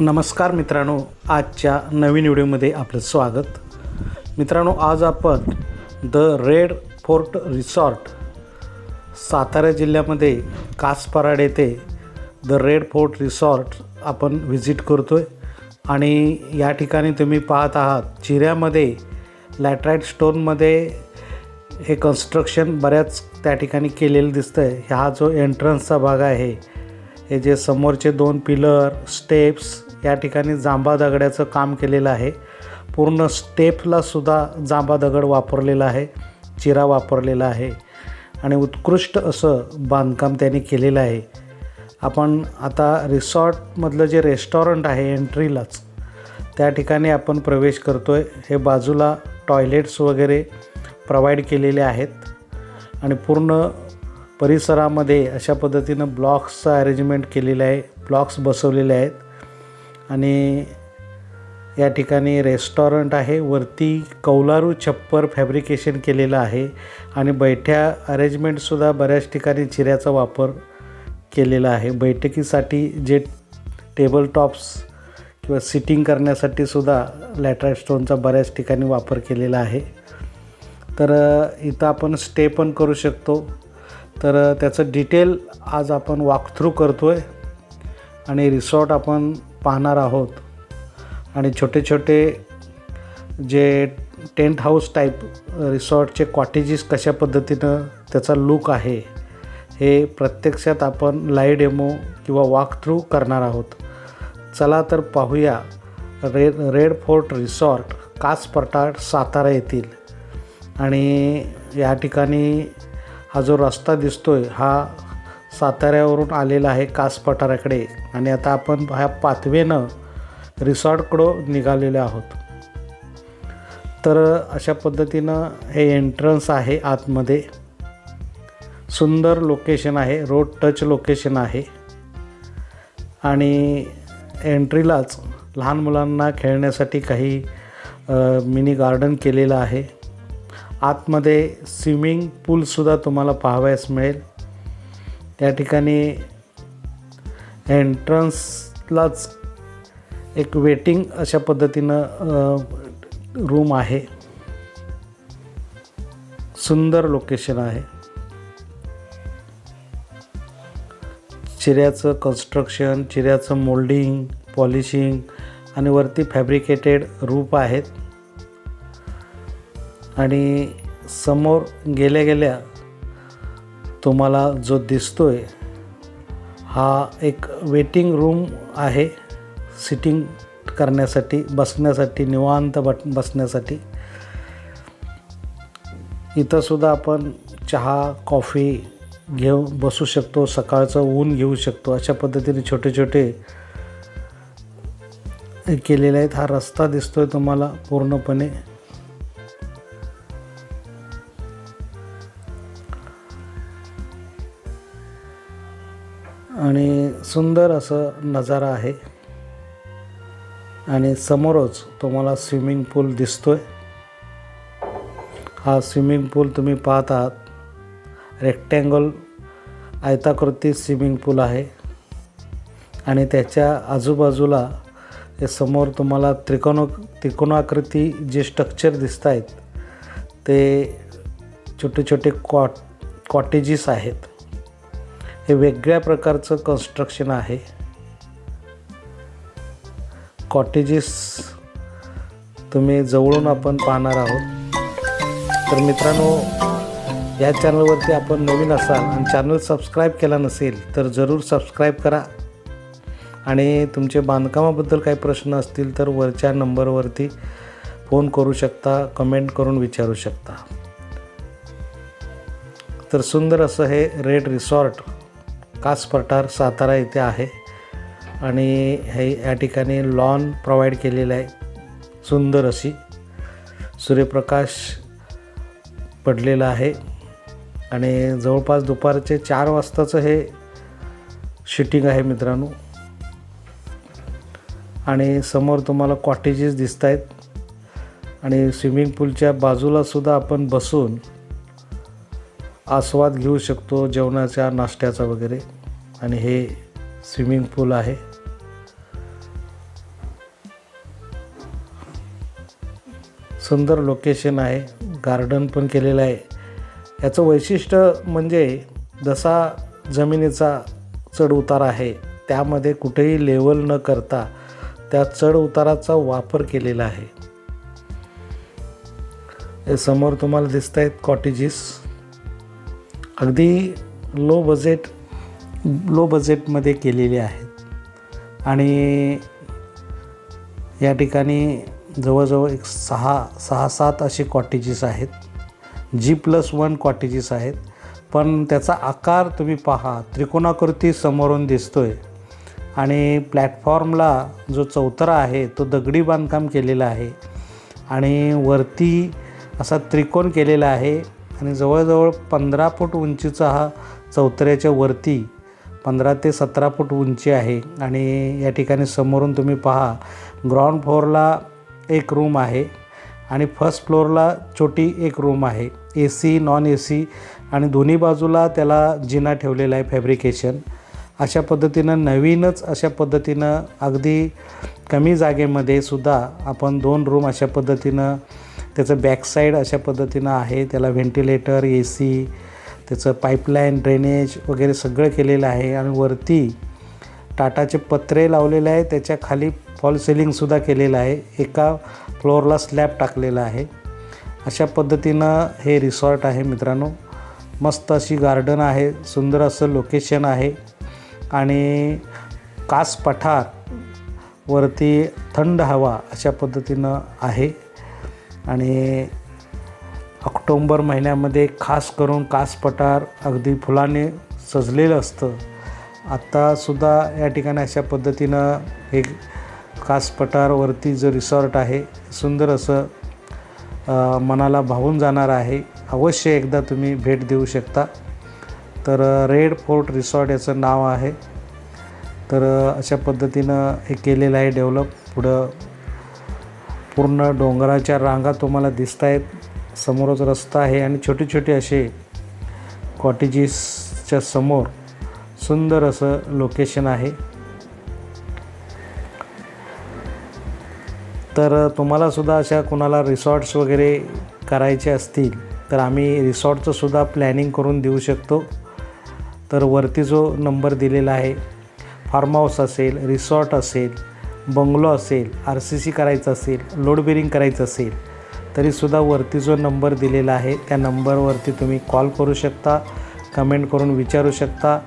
नमस्कार मित्रांनो आजच्या नवीन व्हिडिओमध्ये आपलं स्वागत. मित्रांनो आज आपण the Red Fort Resort Satara जिल्ह्यामध्ये कासपराड येथे द रेड फोर्ट रिसॉर्ट आपण व्हिजिट करतो आहे आणि या ठिकाणी तुम्ही पाहत आहात चिऱ्यामध्ये लॅटराईट स्टोनमध्ये हे कन्स्ट्रक्शन बऱ्याच त्या ठिकाणी केलेलं दिसतं आहे हा जो एंट्रन्सचा भाग आहे हे जे समोरचे दोन पिलर स्टेप्स या ठिकाणी जांभा दगडाचं काम केलेलं आहे. पूर्ण स्टेपला सुद्धा जांभा दगड वापरलेला आहे चिरा वापरलेला आहे आणि उत्कृष्ट असं बांधकाम त्यांनी केलेलं आहे. आपण आता रिसॉर्टमधलं जे रेस्टॉरंट आहे एंट्रीलाच त्या ठिकाणी आपण प्रवेश करतो आहे हे बाजूला टॉयलेट्स वगैरे प्रोव्हाइड केलेले आहेत आणि पूर्ण परिसरामध्ये अशा पद्धतीनं ब्लॉक्सचं अरेंजमेंट केलेलं आहे. ब्लॉक्स बसवलेले आहेत. आणि या ठिकाणी रेस्टॉरंट आहे. वरती कौलारू छप्पर फॅब्रिकेशन केलेलं आहे आणि बैठ्या अरेंजमेंटसुद्धा बऱ्याच ठिकाणी चिऱ्याचा वापर केलेला आहे. बैठकीसाठी जे टेबल टॉप्स किंवा सिटिंग करण्यासाठी सुद्धा स्टोनचा बऱ्याच ठिकाणी वापर केलेला आहे. तर इथं आपण स्टे पण करू शकतो. तर त्याचं डिटेल आज आपण वॉकथ्रू करतो आहे आणि रिसॉर्ट आपण पाहणार आहोत. आणि छोटे छोटे जे टेंट हाऊस टाईप रिसॉर्टचे कॉटेजेस कशा पद्धतीनं त्याचा लुक आहे हे प्रत्यक्षात आपण लाईव्ह डेमो किंवा वॉक थ्रू करणार आहोत. चला तर पाहूया रे Red Fort Resort Kas Satara येथील. आणि या ठिकाणी हा जो रस्ता दिसतो आहे हा साताऱ्यावरून आलेला आहे कास पठाराकडे आणि आता आपण ह्या पाथवेनं रिसॉर्टकडं निघालेले आहोत. तर अशा पद्धतीनं हे एंट्रन्स आहे आतमध्ये. सुंदर लोकेशन आहे रोड टच लोकेशन आहे. आणि एंट्रीलाच लहान मुलांना खेळण्यासाठी काही मिनी गार्डन केलेलं आहे. आतमध्ये स्विमिंग पूलसुद्धा तुम्हाला पाहावयास मिळेल. त्या ठिकाणी एंट्रन्सलाच एक वेटिंग अशा पद्धतीनं रूम आहे. सुंदर लोकेशन आहे. चिऱ्याचं कन्स्ट्रक्शन चिऱ्याचं मोल्डिंग पॉलिशिंग आणि वरती फॅब्रिकेटेड रूप आहेत. आणि समोर गेल्या गेल्या तुम्हाला जो दिसतोय हा एक वेटिंग रूम आहे. सिटिंग करण्यासाठी बसण्यासाठी निवांत बट बसण्यासाठी. इथंसुद्धा आपण चहा कॉफी घेऊ बसू शकतो सकाळचं ऊन घेऊ शकतो. अशा पद्धतीने छोटे छोटे केलेले आहेत. हा रस्ता दिसतोय तुम्हाला पूर्णपणे. आणि सुंदर असं नजारा आहे. आणि समोरच तुम्हाला स्विमिंग पूल दिसतोय. हा स्विमिंग पूल तुम्ही पाहत आहात. रेक्टँगल आयताकृती स्विमिंग पूल आहे. आणि त्याच्या आजूबाजूला हे समोर तुम्हाला त्रिकोण त्रिकोणाकृती जे स्ट्रक्चर दिसत आहेत ते छोटे छोटे कॉट कॉटेजेस आहेत. हे वेगळ्या प्रकारचं कन्स्ट्रक्शन आहे. कॉटेजेस तुम्ही जवळून आपण पाहणार आहोत. तर मित्रांनो या चॅनलवरती आपण नवीन असाल आणि चॅनल सबस्क्राईब केला नसेल तर जरूर सबस्क्राईब करा. आणि तुमचे बांधकामाबद्दल काही प्रश्न असतील तर वरच्या नंबरवरती फोन करू शकता कमेंट करून विचारू शकता. तर सुंदर असं हे रेड रिसॉर्ट कास पठार सातारा इथे आहे. आणि हे या ठिकाणी लॉन प्रोव्हाइड केलेलं आहे. सुंदर अशी सूर्यप्रकाश पडलेला आहे. आणि जवळपास दुपारचे चार वाजताचं हे शूटिंग आहे मित्रांनो. आणि समोर तुम्हाला कॉटेजेस दिसत आहेत आणि स्विमिंग पूलच्या बाजूलासुद्धा आपण बसून आस्वाद घेऊ शकतो जेवणाच्या नाश्त्याचा वगैरे. आणि हे स्विमिंग पूल आहे. सुंदर लोकेशन आहे. गार्डन पण केलेलं आहे. याचं वैशिष्ट्य म्हणजे जसा जमिनीचा चढउतार आहे त्यामध्ये कुठेही लेवल न करता त्या चढउताराचा वापर केलेला आहे. समोर तुम्हाला दिसत आहेत कॉटेजेस अगदी लो बजेट लो बजेटमध्ये केलेले आहेत आणि या ठिकाणी जवळजवळ एक सहा सहा सात असे कॉटेजेस आहेत. जी प्लस वन कॉटेजेस आहेत. पण त्याचा आकार तुम्ही पहा त्रिकोणाकृती समोरून दिसतो आहे आणि प्लॅटफॉर्मला जो चौतरा आहे तो दगडी बांधकाम केलेला आहे. आणि वरती असा त्रिकोण केलेला आहे. आणि जवळजवळ पंधरा फूट उंचीचा हा चौतऱ्याच्या वरती पंधरा ते सतरा फूट उंची आहे. आणि या ठिकाणी समोरून तुम्ही पहा ग्राउंड फ्लोअरला एक रूम आहे आणि फर्स्ट फ्लोअरला छोटी एक रूम आहे. A C non A C आणि दोन्ही बाजूला त्याला जिना ठेवलेला आहे फॅब्रिकेशन. अशा पद्धतीनं नवीनच अशा पद्धतीनं अगदी कमी जागेमध्ये सुद्धा आपण दोन रूम अशा पद्धतीनं त्याचं बॅकसाईड अशा पद्धतीनं आहे. त्याला व्हेंटिलेटर ए सी त्याचं पाईपलाईन ड्रेनेज वगैरे सगळं केलेलं आहे. आणि वरती टाटाचे पत्रे लावलेले आहे त्याच्याखाली फॉल सिलिंगसुद्धा केलेलं आहे. एका फ्लोअरला स्लॅब टाकलेला आहे. अशा पद्धतीनं हे रिसॉर्ट आहे मित्रांनो. मस्त अशी गार्डन आहे. सुंदर असं लोकेशन आहे. आणि कास पठार वरती थंड हवा अशा पद्धतीनं आहे. आणि ऑक्टोंबर महिन्यामध्ये खास करून कास पठार अगदी फुलाने सजलेलं असतं. आत्तासुद्धा या ठिकाणी अशा पद्धतीनं एक कास पठारवरती जो रिसॉर्ट आहे सुंदर असं मनाला भावून जाणार आहे. अवश्य एकदा तुम्ही भेट देऊ शकता. तर रेड फोर्ट रिसॉर्ट याचं नाव आहे. तर अशा पद्धतीनं हे केलेलं आहे डेव्हलप. पुढं पूर्ण डोंगराच्या रांगा तुम्हाला दिसत आहेत समोरच रस्ता आहे आणि छोटे छोटे असे कॉटेजेसच्या समोर सुंदर असं लोकेशन आहे. तर तुम्हाला सुद्धा अशा कुणाला रिसॉर्ट्स वगैरे करायचे असतील तर आम्ही रिसॉर्टचं सुद्धा प्लॅनिंग करून देऊ शकतो. तर वरती जो नंबर दिलेला आहे फार्म हाऊस असेल रिसॉर्ट असेल बंगलो असेल आर सी सी करायचं असेल लोड बेरिंग करायचं असेल तरीसुद्धा वरती जो नंबर दिलेला आहे त्या नंबरवरती तुम्ही कॉल करू शकता कमेंट करून विचारू शकता.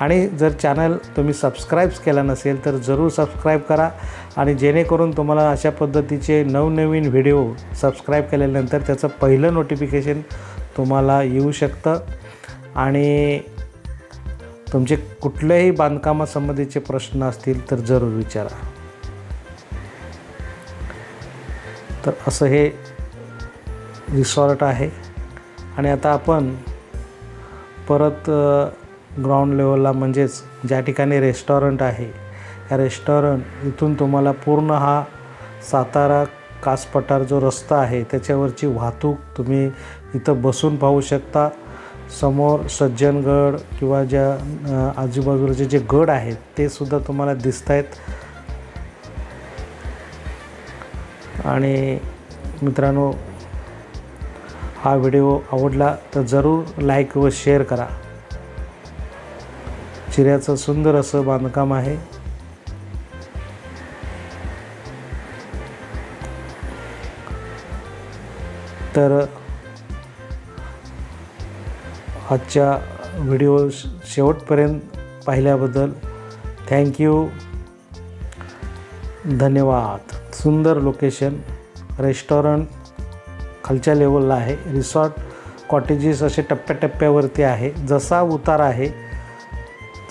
आणि जर चॅनल तुम्ही सबस्क्राईब्स केला नसेल तर जरूर सबस्क्राईब करा. आणि जेणेकरून तुम्हाला अशा पद्धतीचे नवनवीन व्हिडिओ सबस्क्राईब केल्यानंतर त्याचं पहिलं नोटिफिकेशन तुम्हाला येऊ शकतं. आणि तुमचे कुठल्याही बांधकामासंबंधीचे प्रश्न असतील तर जरूर विचारा. तर असं हे रिसॉर्ट आहे. आणि आता आपण परत ग्राउंड लेवलला म्हणजेच ज्या ठिकाणी रेस्टॉरंट आहे या रेस्टॉरंट इथून तुम्हाला पूर्ण हा सातारा कासपठार जो रस्ता आहे त्याच्यावरची वाहतूक तुम्ही इथं बसून पाहू शकता. समोर सज्जनगड किंवा ज्या आजूबाजूला आजूबाजूचे जे गड आहेत ते सुद्धा तुम्हाला दिसत आहेत आणि मित्रांनो हा व्हिडिओ आवडला तर जरूर लाईक व शेअर करा. चिऱ्याचं सुंदर असं बांधकाम आहे. तर आजच्या व्हिडिओ श- शेवटपर्यंत पाहिल्याबद्दल थँक्यू धन्यवाद. सुंदर लोकेशन रेस्टॉरंट खालच्या लेवलला आहे. रिसॉर्ट कॉटेजेस असे टप्प्याटप्प्यावरती आहे. जसा उतार आहे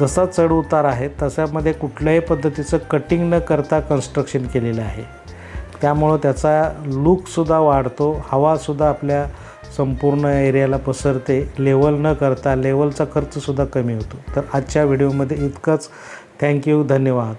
जसा चढ उतार आहे तशामध्ये कुठल्याही पद्धतीचं कटिंग न करता कन्स्ट्रक्शन केलेलं आहे. त्यामुळं त्याचा लूकसुद्धा वाढतो. हवासुद्धा आपल्या संपूर्ण एरियाला पसरते. लेवल न करता लेवलचा खर्चसुद्धा कमी होतो. तर आजच्या व्हिडिओमध्ये इतकंच. थँक्यू धन्यवाद.